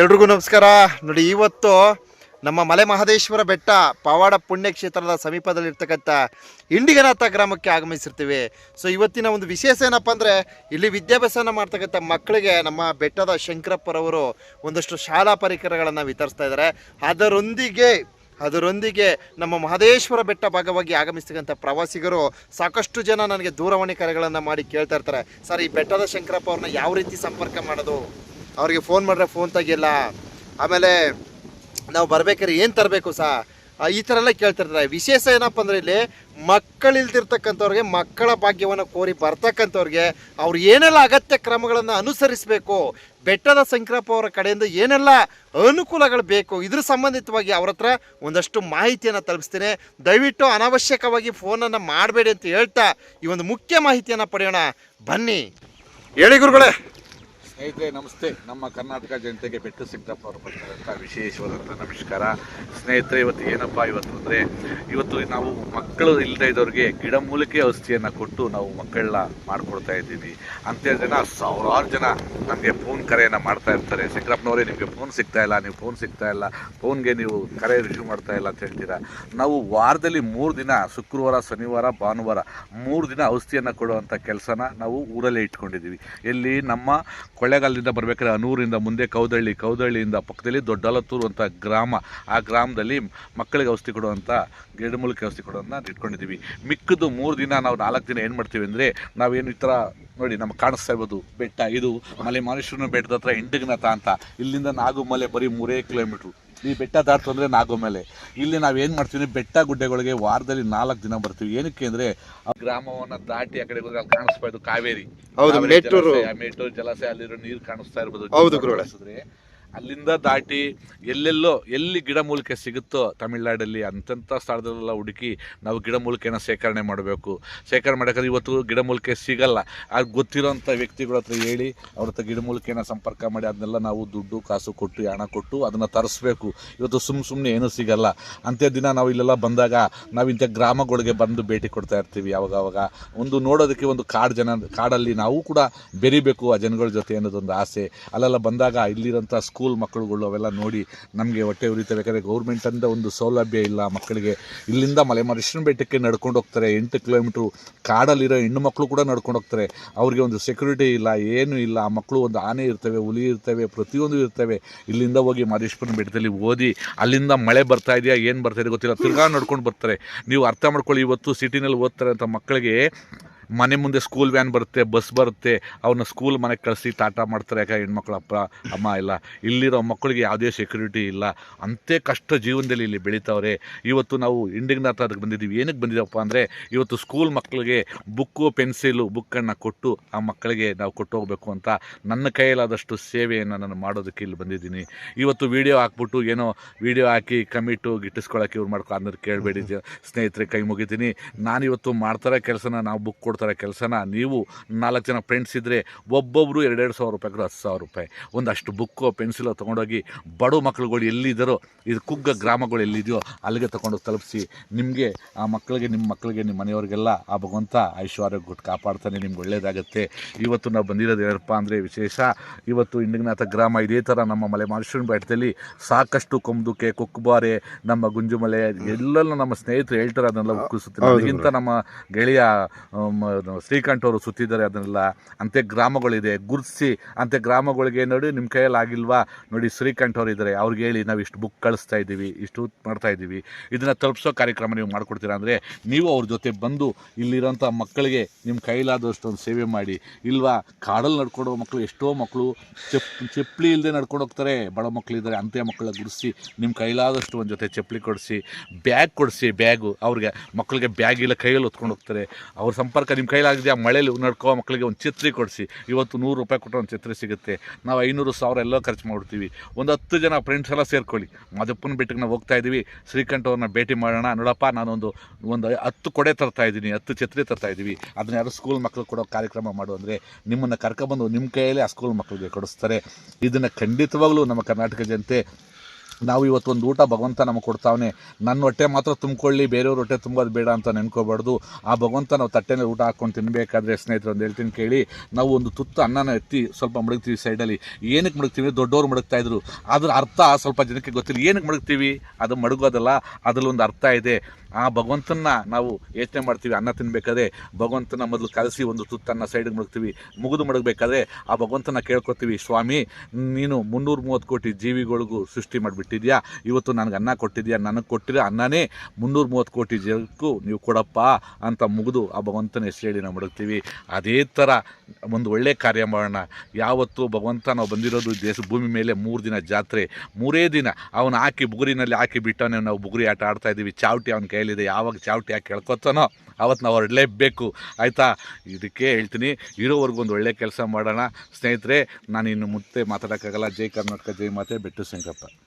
ಎಲ್ರಿಗೂ ನಮಸ್ಕಾರ. ನೋಡಿ, ಇವತ್ತು ನಮ್ಮ ಮಲೆ ಮಹದೇಶ್ವರ ಬೆಟ್ಟ ಪವಾಡ ಪುಣ್ಯಕ್ಷೇತ್ರದ ಸಮೀಪದಲ್ಲಿರ್ತಕ್ಕಂಥ ಇಂಡಿಗನಾಥ ಗ್ರಾಮಕ್ಕೆ ಆಗಮಿಸಿರ್ತೀವಿ. ಸೊ ಇವತ್ತಿನ ಒಂದು ವಿಶೇಷ ಏನಪ್ಪ ಅಂದರೆ, ಇಲ್ಲಿ ವಿದ್ಯಾಭ್ಯಾಸನ ಮಾಡ್ತಕ್ಕಂಥ ಮಕ್ಕಳಿಗೆ ನಮ್ಮ ಬೆಟ್ಟದ ಶಂಕರಪ್ಪರವರು ಒಂದಷ್ಟು ಶಾಲಾ ಪರಿಕರಗಳನ್ನು ವಿತರಿಸ್ತಾ ಇದ್ದಾರೆ. ಅದರೊಂದಿಗೆ ಅದರೊಂದಿಗೆ ನಮ್ಮ ಮಹದೇಶ್ವರ ಬೆಟ್ಟ ಭಾಗವಾಗಿ ಆಗಮಿಸ್ತಕ್ಕಂಥ ಪ್ರವಾಸಿಗರು ಸಾಕಷ್ಟು ಜನ ನನಗೆ ದೂರವಾಣಿ ಕರೆಗಳನ್ನು ಮಾಡಿ ಕೇಳ್ತಾ ಇರ್ತಾರೆ. ಸರ್, ಈ ಬೆಟ್ಟದ ಶಂಕರಪ್ಪ ಅವ್ರನ್ನ ಯಾವ ರೀತಿ ಸಂಪರ್ಕ ಮಾಡೋದು? ಅವ್ರಿಗೆ ಫೋನ್ ಮಾಡಿದ್ರೆ ಫೋನ್ ತೆಗಿಲ್ಲ ಆಮೇಲೆ ನಾವು ಬರ್ಬೇಕಾದ್ರೆ ಏನು ತರಬೇಕು ಸಾ? ಈ ಥರ ಎಲ್ಲ ಕೇಳ್ತಿರ್ತಾರೆ. ವಿಶೇಷ ಏನಪ್ಪ ಅಂದರೆ ಇಲ್ಲಿ ಮಕ್ಕಳಿಲ್ದಿರ್ತಕ್ಕಂಥವ್ರಿಗೆ ಮಕ್ಕಳ ಭಾಗ್ಯವನ್ನು ಕೋರಿ ಬರ್ತಕ್ಕಂಥವ್ರಿಗೆ ಅವ್ರು ಏನೆಲ್ಲ ಅಗತ್ಯ ಕ್ರಮಗಳನ್ನು ಅನುಸರಿಸಬೇಕು, ಬೆಟ್ಟದ ಸಂಕ್ರಪ್ಪ ಅವರ ಕಡೆಯಿಂದ ಏನೆಲ್ಲ ಅನುಕೂಲಗಳು ಬೇಕು, ಇದ್ರ ಸಂಬಂಧಿತವಾಗಿ ಅವ್ರ ಹತ್ರ ಒಂದಷ್ಟು ಮಾಹಿತಿಯನ್ನು ತಲುಪಿಸ್ತೇನೆ. ದಯವಿಟ್ಟು ಅನಾವಶ್ಯಕವಾಗಿ ಫೋನನ್ನು ಮಾಡಬೇಡಿ ಅಂತ ಹೇಳ್ತಾ ಈ ಒಂದು ಮುಖ್ಯ ಮಾಹಿತಿಯನ್ನು ಪಡೆಯೋಣ. ಬನ್ನಿ. ಹೇಳಿ ಗುರುಗಳೇ. ಸ್ನೇಹಿತರೆ, ನಮಸ್ತೆ. ನಮ್ಮ ಕರ್ನಾಟಕ ಜನತೆಗೆ ಬೆಟ್ಟು ಸಿದ್ದಪ್ಪ ಅವರು ಬರ್ತಾರಂತ ವಿಶೇಷವಾದಂಥ ನಮಸ್ಕಾರ. ಸ್ನೇಹಿತರೆ, ಇವತ್ತು ಏನಪ್ಪ, ಇವತ್ತು ಅಂದರೆ, ಇವತ್ತು ನಾವು ಮಕ್ಕಳು ಇಲ್ಲದೇ ಇದ್ದವ್ರಿಗೆ ಗಿಡಮೂಲಿಕೆ ಔಷಧಿಯನ್ನು ಕೊಟ್ಟು ನಾವು ಮಕ್ಕಳನ್ನ ಮಾಡಿಕೊಡ್ತಾ ಇದ್ದೀವಿ. ಅಂತೇಳಿ ಜನ ಸಾವಿರಾರು ಜನ ನಮಗೆ ಫೋನ್ ಕರೆಯನ್ನು ಮಾಡ್ತಾ ಇರ್ತಾರೆ. ಶಂಕರಪ್ಪನವರೇ ನಿಮಗೆ ಫೋನ್ ಸಿಗ್ತಾ ಇಲ್ಲ, ನೀವು ಫೋನ್ ಸಿಗ್ತಾ ಇಲ್ಲ ಫೋನ್ಗೆ ನೀವು ಕರೆ ರಿಸೀವ್ ಮಾಡ್ತಾ ಇಲ್ಲ ಅಂತ ಹೇಳ್ತೀರಾ? ನಾವು ವಾರದಲ್ಲಿ ಮೂರು ದಿನ, ಶುಕ್ರವಾರ, ಶನಿವಾರ, ಭಾನುವಾರ ಮೂರು ದಿನ ಔಷಧಿಯನ್ನು ಕೊಡುವಂಥ ಕೆಲಸನ ನಾವು ಊರಲ್ಲೇ ಇಟ್ಕೊಂಡಿದ್ದೀವಿ. ಎಲ್ಲಿ ನಮ್ಮ ಕೊಳ್ಳೇಗಾಲದಿಂದ ಬರಬೇಕಾದ್ರೆ ಅನೂರಿಂದ ಮುಂದೆ ಕೌದಳ್ಳಿ, ಕೌದಳ್ಳಿಯಿಂದ ಪಕ್ಕದಲ್ಲಿ ದೊಡ್ಡಲತ್ತೂರು ಅಂತ ಗ್ರಾಮ. ಆ ಗ್ರಾಮದಲ್ಲಿ ಮಕ್ಕಳಿಗೆ ಔಷಧಿ ಕೊಡುವಂಥ ಗಿಡಮೂಲಿಕೆ ಔಷಧಿ ಕೊಡೋದನ್ನ ಇಟ್ಕೊಂಡಿದ್ದೀವಿ. ಮಿಕ್ಕದು ಮೂರು ದಿನ ನಾವು ನಾಲ್ಕು ದಿನ ಏನು ಮಾಡ್ತೀವಿ ಅಂದರೆ ನಾವೇನು ಈ ಥರ ನೋಡಿ ನಮ್ಗೆ ಕಾಣಿಸ್ತಾ ಇರ್ಬೋದು. ಬೆಟ್ಟ ಇದು ಮಲೆ ಮಹೇಶ್ವರನ ಬೆಟ್ಟದ ಹತ್ರ ಎಂಟಗನಾಥ ಅಂತ. ಇಲ್ಲಿಂದ ನಾಗುಮಲೆ ಬರೀ ಮೂರೇ ಕಿಲೋಮೀಟ್ರು. ಈ ಬೆಟ್ಟ ದಾಟ್ತು ಅಂದರೆ ಮೇಲೆ. ಇಲ್ಲಿ ನಾವು ಏನು ಮಾಡ್ತೀವಿ? ಬೆಟ್ಟ ಗುಡ್ಡೆಗಳಿಗೆ ವಾರದಲ್ಲಿ ನಾಲ್ಕು ದಿನ ಬರ್ತೀವಿ. ಏನಕ್ಕೆ ಅಂದರೆ ಆ ಗ್ರಾಮವನ್ನು ದಾಟಿ ಆ ಕಡೆ ಹೋದ್ರೆ ಅಲ್ಲಿ ಕಾಣಿಸ್ತಾ ಇದ್ದು ಕಾವೇರಿ. ಮೇಟೂರು. ಜಲಾಶಯ, ಅಲ್ಲಿರೋ ನೀರು ಕಾಣಿಸ್ತಾ ಇರ್ಬೋದು. ಹೌದು, ಅಲ್ಲಿಂದ ದಾಟಿ ಎಲ್ಲೆಲ್ಲೋ ಎಲ್ಲಿ ಗಿಡಮೂಲಿಕೆ ಸಿಗುತ್ತೋ ತಮಿಳ್ನಾಡಲ್ಲಿ ಅಂತಂಥ ಸ್ಥಳದಲ್ಲೆಲ್ಲ ಹುಡುಕಿ ನಾವು ಗಿಡಮೂಲಿಕೆನ ಸೇಕರಣೆ ಮಾಡಬೇಕು. ಸೇಕರಣೆ ಮಾಡೋಕ್ಕಾದ್ರೆ ಇವತ್ತು ಗಿಡಮೂಲಿಕೆ ಸಿಗಲ್ಲ. ಅದು ಗೊತ್ತಿರೋಂಥ ವ್ಯಕ್ತಿಗಳ ಹತ್ರ ಹೇಳಿ ಅವ್ರ ಹತ್ರ ಗಿಡಮೂಲಿಕೆನ ಸಂಪರ್ಕ ಮಾಡಿ ಅದನ್ನೆಲ್ಲ ನಾವು ದುಡ್ಡು, ಕಾಸು ಕೊಟ್ಟು, ಹಣ ಕೊಟ್ಟು ಅದನ್ನು ತರಿಸ್ಬೇಕು. ಇವತ್ತು ಸುಮ್ಮ ಸುಮ್ಮನೆ ಏನೂ ಸಿಗಲ್ಲ. ಅಂತ್ಯ ದಿನ ನಾವು ಇಲ್ಲೆಲ್ಲ ಬಂದಾಗ ನಾವು ಇಂಥ ಗ್ರಾಮಗಳಿಗೆ ಬಂದು ಭೇಟಿ ಕೊಡ್ತಾ ಇರ್ತೀವಿ ಅವಾಗ ಒಂದು ನೋಡೋದಕ್ಕೆ ಒಂದು ಕಾಡು ಜನ, ಕಾಡಲ್ಲಿ ನಾವು ಕೂಡ ಬೆರಿಬೇಕು ಆ ಜನಗಳ ಜೊತೆ ಅನ್ನೋದೊಂದು ಆಸೆ. ಅಲ್ಲೆಲ್ಲ ಬಂದಾಗ ಇಲ್ಲಿರೋಂಥ ಸ್ಕೂಲ್ ಮಕ್ಕಳುಗಳು ಅವೆಲ್ಲ ನೋಡಿ ನಮಗೆ ಹೊಟ್ಟೆ ಉರಿತವೆ. ಯಾಕಂದರೆ ಗೌರ್ಮೆಂಟಿಂದ ಒಂದು ಸೌಲಭ್ಯ ಇಲ್ಲ. ಮಕ್ಕಳಿಗೆ ಇಲ್ಲಿಂದ ಮಲೆಮಹದೇಶ್ವರನ ಬೆಟ್ಟಕ್ಕೆ ನಡ್ಕೊಂಡು ಹೋಗ್ತಾರೆ. ಎಂಟು ಕಿಲೋಮೀಟ್ರು ಕಾಡಲ್ಲಿರೋ ಹೆಣ್ಣು ಮಕ್ಕಳು ಕೂಡ ನಡ್ಕೊಂಡು ಹೋಗ್ತಾರೆ. ಅವ್ರಿಗೆ ಒಂದು ಸೆಕ್ಯೂರಿಟಿ ಇಲ್ಲ, ಏನೂ ಇಲ್ಲ. ಆ ಮಕ್ಕಳು ಒಂದು ಆನೆ ಇರ್ತವೆ, ಹುಲಿ ಇರ್ತವೆ, ಪ್ರತಿಯೊಂದು ಇರ್ತವೆ. ಇಲ್ಲಿಂದ ಹೋಗಿ ಮಹದೇಶ್ವರನ ಬೆಟ್ಟದಲ್ಲಿ ಓದಿ, ಅಲ್ಲಿಂದ ಮಳೆ ಬರ್ತಾ ಇದೆಯಾ, ಏನು ಬರ್ತಾ ಇದೆ ಗೊತ್ತಿಲ್ಲ. ತಿರ್ಗಾ ನಡ್ಕೊಂಡು ಬರ್ತಾರೆ. ನೀವು ಅರ್ಥ ಮಾಡ್ಕೊಳ್ಳಿ, ಇವತ್ತು ಸಿಟಿನಲ್ಲಿ ಓದ್ತಾರೆ ಅಂತ ಮಕ್ಕಳಿಗೆ ಮನೆ ಮುಂದೆ ಸ್ಕೂಲ್ ವ್ಯಾನ್ ಬರುತ್ತೆ ಬಸ್ ಬರುತ್ತೆ ಅವ್ರನ್ನ ಸ್ಕೂಲ್ ಮನೆಗೆ ಕಳಿಸಿ ಟಾಟಾ ಮಾಡ್ತಾರೆ ಯಾಕೆ ಹೆಣ್ಮಕ್ಳ ಅಪ್ಪ, ಅಮ್ಮ ಇಲ್ಲ. ಇಲ್ಲಿರೋ ಮಕ್ಕಳಿಗೆ ಯಾವುದೇ ಸೆಕ್ಯೂರಿಟಿ ಇಲ್ಲ. ಅಂತೆ ಕಷ್ಟ ಜೀವನದಲ್ಲಿ ಇಲ್ಲಿ ಬೆಳೀತಾವ್ರೆ. ಇವತ್ತು ನಾವು ಇಂಡಿಗ್ನಾಥ ಅದಕ್ಕೆ ಬಂದಿದ್ದೀವಿ. ಏನಕ್ಕೆ ಬಂದಿದ್ದೀವಪ್ಪ ಅಂದರೆ, ಇವತ್ತು ಸ್ಕೂಲ್ ಮಕ್ಕಳಿಗೆ ಬುಕ್ಕು ಪೆನ್ಸಿಲು ಬುಕ್ಕನ್ನು ಕೊಟ್ಟು ಆ ಮಕ್ಕಳಿಗೆ ನಾವು ಕೊಟ್ಟು ಹೋಗಬೇಕು ಅಂತ ನನ್ನ ಕೈಯಲ್ಲಾದಷ್ಟು ಸೇವೆಯನ್ನು ನಾನು ಮಾಡೋದಕ್ಕೆ ಇಲ್ಲಿ ಬಂದಿದ್ದೀನಿ. ಇವತ್ತು ವಿಡಿಯೋ ಹಾಕ್ಬಿಟ್ಟು ಏನೋ ವಿಡಿಯೋ ಹಾಕಿ ಕಮಿಟು ಗಿಟ್ಟಿಸ್ಕೊಳ್ಳೋಕೆ ಇವ್ರು ಮಾಡ್ಕೊ ಅನ್ನೋದು ಕೇಳಬೇಡಿ ಸ್ನೇಹಿತರೆ, ಕೈ ಮುಗಿತೀನಿ. ನಾನಿವತ್ತು ಮಾಡ್ತಾರೆ ಕೆಲಸನ ನಾವು ಬುಕ್ ಕೊಡ್ತಾರೆ ಕೆಲಸನ ನೀವು ನಾಲ್ಕು ಜನ ಫ್ರೆಂಡ್ಸ್ ಇದ್ದರೆ ಒಬ್ಬೊಬ್ಬರು ಎರಡೆರಡು ಸಾವಿರ ರೂಪಾಯಿ ಕೂಡ ಹತ್ತು ಸಾವಿರ ರೂಪಾಯಿ. ಒಂದಷ್ಟು ಬುಕ್ಕು ಪೆನ್ಸಿಲು ತೊಗೊಂಡೋಗಿ ಬಡ ಮಕ್ಕಳುಗಳು ಎಲ್ಲಿದ್ದಾರೋ ಇದು ಕುಗ್ಗ ಗ್ರಾಮಗಳು ಎಲ್ಲಿದೆಯೋ ಅಲ್ಲಿಗೆ ತೊಗೊಂಡು ತಲುಪಿಸಿ. ನಿಮಗೆ ಆ ಮಕ್ಕಳಿಗೆ ನಿಮ್ಮ ಮಕ್ಕಳಿಗೆ ನಿಮ್ಮ ಮನೆಯವ್ರಿಗೆಲ್ಲ ಆ ಭಗವಂತ ಐಶ್ವರ್ಯ ಗುಟ್ ಕಾಪಾಡ್ತಾನೆ ನಿಮ್ಗೆ ಒಳ್ಳೆಯದಾಗುತ್ತೆ ಇವತ್ತು ನಾವು ಬಂದಿರೋದು ಏನಪ್ಪ ಅಂದರೆ ವಿಶೇಷ ಇವತ್ತು ಇಂಡಿಗನಾಥ ಗ್ರಾಮ ಇದೇ ಥರ ನಮ್ಮ ಮಲೆ ಮಹೇಶ್ವರನ ಬೆಟ್ಟದಲ್ಲಿ ಸಾಕಷ್ಟು ಕೊಂಬುಕೆ ಕೊಕ್ಕುಬಾರೆ ನಮ್ಮ ಗುಂಜುಮಲೆ ಎಲ್ಲೆಲ್ಲ ನಮ್ಮ ಸ್ನೇಹಿತರು ಹೇಳ್ತಾರೆ ಅದನ್ನೆಲ್ಲ ಉಕ್ಕಿಸುತ್ತೆ. ಅದಕ್ಕಿಂತ ನಮ್ಮ ಗೆಳೆಯ ಶ್ರೀಕಂಠ್ ಅವರು ಸುತ್ತಿದ್ದಾರೆ, ಅದನ್ನೆಲ್ಲ ಅಂತೆ ಗ್ರಾಮಗಳಿದೆ. ಗುರ್ಸಿ ಅಂತೆ ಗ್ರಾಮಗಳಿಗೆ ನೋಡಿ ನಿಮ್ಮ ಕೈಯಲ್ಲಿ ಆಗಿಲ್ವಾ? ನೋಡಿ ಶ್ರೀಕಂಠ ಅವರು ಇದ್ದಾರೆ. ಅವ್ರಿಗೆ ಹೇಳಿ ನಾವು ಇಷ್ಟು ಬುಕ್ ಕಳಿಸ್ತಾ ಇದ್ದೀವಿ, ಇಷ್ಟು ಮಾಡ್ತಾ ಇದ್ದೀವಿ. ಇದನ್ನು ತಲುಪಿಸೋ ಕಾರ್ಯಕ್ರಮ ನೀವು ಮಾಡ್ಕೊಡ್ತೀರಾ ಅಂದರೆ ನೀವು ಅವ್ರ ಜೊತೆ ಬಂದು ಇಲ್ಲಿರೋಂಥ ಮಕ್ಕಳಿಗೆ ನಿಮ್ಮ ಕೈಲಾದಷ್ಟು ಒಂದು ಸೇವೆ ಮಾಡಿ. ಇಲ್ವಾ? ಕಾಡಲ್ಲಿ ನಡ್ಕೊಂಡು ಮಕ್ಕಳು ಎಷ್ಟೋ ಮಕ್ಕಳು ಚೆಪ್ ಚಪ್ಪಲಿ ಇಲ್ಲದೆ ನಡ್ಕೊಂಡು ಹೋಗ್ತಾರೆ. ಬಡ ಮಕ್ಕಳಿದ್ದಾರೆ ಅಂತೆ ಮಕ್ಕಳ ಗುಡಿಸಿ ನಿಮ್ಮ ಕೈಲಾದಷ್ಟು ಒಂದು ಜೊತೆ ಚಪ್ಪಲಿ ಕೊಡಿಸಿ ಬ್ಯಾಗ್ ಕೊಡಿಸಿ ಬ್ಯಾಗು ಅವ್ರಿಗೆ ಮಕ್ಕಳಿಗೆ ಬ್ಯಾಗ್ ಇಲ್ಲ, ಕೈಯಲ್ಲಿ ಹೊತ್ಕೊಂಡು ಹೋಗ್ತಾರೆ. ಅವ್ರ ಸಂಪರ್ಕ ನಿಮ್ಮ ಕೈಲಾಗಿದೆ ಆ ಮಳೇಲಿ ನಡ್ಕೋ ಮಕ್ಕಳಿಗೆ ಒಂದು ಛತ್ರಿ ಕೊಡಿಸಿ. ಇವತ್ತು ನೂರು ರೂಪಾಯಿ ಕೊಟ್ಟರೆ ಒಂದು ಛತ್ರಿ ಸಿಗುತ್ತೆ. ನಾವು ಐನೂರು ಸಾವಿರ ಎಲ್ಲೋ ಖರ್ಚು ಮಾಡ್ತೀವಿ. ಒಂದು ಹತ್ತು ಜನ ಫ್ರೆಂಡ್ಸ್ ಎಲ್ಲ ಸೇರ್ಕೊಳ್ಳಿ. ಮದಪ್ಪನ ಬೆಟ್ಟಕ್ಕೆ ನಾವು ಹೋಗ್ತಾ ಇದ್ದೀವಿ ಶ್ರೀಕಂಠ ಅವ್ರನ್ನ ಭೇಟಿ ಮಾಡೋಣ. ನೋಡಪ್ಪ, ನಾನೊಂದು, ಒಂದು ಹತ್ತು ಕೊಡೆ ತರ್ತಾ ಇದ್ದೀನಿ ಹತ್ತು ಛತ್ರಿ ತರ್ತಾ ಇದ್ದೀವಿ ಅದನ್ನ ಯಾರು ಸ್ಕೂಲ್ ಮಕ್ಕಳು ಕೊಡೋ ಕಾರ್ಯಕ್ರಮ ಮಾಡು ಅಂದರೆ ನಿಮ್ಮನ್ನು ಕರ್ಕೊಬಂದು ನಿಮ್ಮ ಕೈಯಲ್ಲೇ ಆ ಸ್ಕೂಲ್ ಮಕ್ಕಳಿಗೆ ಕೊಡಿಸ್ತಾರೆ. ಇದನ್ನು ಖಂಡಿತವಾಗಲೂ ನಮ್ಮ ಕರ್ನಾಟಕ ಜನತೆ ನಾವು ಇವತ್ತು ಒಂದು ಊಟ ಭಗವಂತ ನಮಗೆ ಕೊಡ್ತಾವನೆ. ನನ್ನ ಹೊಟ್ಟೆ ಮಾತ್ರ ತುಂಬಿಕೊಳ್ಳಿ, ಬೇರೆಯವ್ರ ಹೊಟ್ಟೆ ತುಂಬೋದು ಬೇಡ ಅಂತ ನೆನ್ಕೋಬಾರ್ದು. ಆ ಭಗವಂತ ನಾವು ತಟ್ಟೆನಲ್ಲಿ ಊಟ ಹಾಕ್ಕೊಂಡು ತಿನ್ನಬೇಕಾದ್ರೆ ಸ್ನೇಹಿತರು ಒಂದು ಹೇಳ್ತೀನಿ ಕೇಳಿ, ನಾವು ಒಂದು ತುತ್ತು ಅನ್ನನ ಎತ್ತಿ ಸ್ವಲ್ಪ ಮಡಗ್ತೀವಿ ಸೈಡಲ್ಲಿ ಏನಕ್ಕೆ ಮಡಗ್ತೀವಿ? ದೊಡ್ಡವರು ಮಡಗ್ತಾ ಇದ್ರು. ಅದ್ರ ಅರ್ಥ ಸ್ವಲ್ಪ ಜನಕ್ಕೆ ಗೊತ್ತಿಲ್ಲ. ಏನಕ್ಕೆ ಮಡಗ್ತೀವಿ? ಅದು ಮಡಗೋದಲ್ಲ ಅದರಲ್ಲೊಂದು ಅರ್ಥ ಇದೆ. ಆ ಭಗವಂತನ ನಾವು ಯೋಚನೆ ಮಾಡ್ತೀವಿ, ಅನ್ನ ತಿನ್ಬೇಕಾದ್ರೆ. ಭಗವಂತನ ಮೊದಲು ಕಲಸಿ ಒಂದು ತುತ್ತನ್ನ ಸೈಡಿಗೆ ಮಡಗ್ತೀವಿ. ಮುಗಿದು ಮಡಗಬೇಕಾದ್ರೆ ಆ ಭಗವಂತನ ಕೇಳ್ಕೊತೀವಿ ಸ್ವಾಮಿ, ನೀನು ಮುನ್ನೂರು ಮೂವತ್ತು ಕೋಟಿ ಜೀವಿಗಳಿಗೂ ಸೃಷ್ಟಿ ಮಾಡಿಬಿಟ್ಟಿದ್ಯಾ ಇವತ್ತು ನನಗೆ ಅನ್ನ ಕೊಟ್ಟಿದ್ಯಾ ನನಗೆ ಕೊಟ್ಟಿರೋ ಅನ್ನನೇ ಮುನ್ನೂರು ಮೂವತ್ತು ಕೋಟಿ ಜನಕ್ಕೂ ನೀವು ಕೊಡಪ್ಪ ಅಂತ ಮುಗಿದು ಆ ಭಗವಂತನ ಹೆಸರು ಹೇಳಿ ನಾವು ಮಡಗ್ತೀವಿ ಅದೇ ಥರ ಒಂದು ಒಳ್ಳೆ ಕಾರ್ಯ ಮಾಡೋಣ. ಯಾವತ್ತು ಭಗವಂತ ನಾವು ಬಂದಿರೋದು ದೇಶ ಭೂಮಿ ಮೇಲೆ ಮೂರು ದಿನ ಜಾತ್ರೆ. ಮೂರೇ ದಿನ ಅವನು ಹಾಕಿ ಬುಗುರಿನಲ್ಲಿ ಹಾಕಿ ಬಿಟ್ಟವನೇ ನಾವು ಬುಗುರಿ ಆಟ ಆಡ್ತಾ ಇದ್ದೀವಿ. ಚಾವಟಿ ಅವನ ಕೈಯಲ್ಲಿದೆ. ಯಾವಾಗ ಚಾವಟಿ ಹಾಕಿ ಕೇಳ್ಕೊತಾನೋ ಅವತ್ತು ನಾವು ಹೊರಡಲೇಬೇಕು. ಆಯಿತಾ? ಇದಕ್ಕೆ ಹೇಳ್ತೀನಿ. ಇರೋವರೆಗೂ ಒಂದು ಒಳ್ಳೆ ಕೆಲಸ ಮಾಡೋಣ. ಸ್ನೇಹಿತರೆ ನಾನು ಇನ್ನು ಮುಂದೆ ಮಾತಾಡೋಕ್ಕಾಗಲ್ಲ. ಜೈ ಕರ್ನಾಟಕ, ಜೈ ಮಾತೆ. ಬೆಟ್ಟು ಸಂಕಪ್ಪ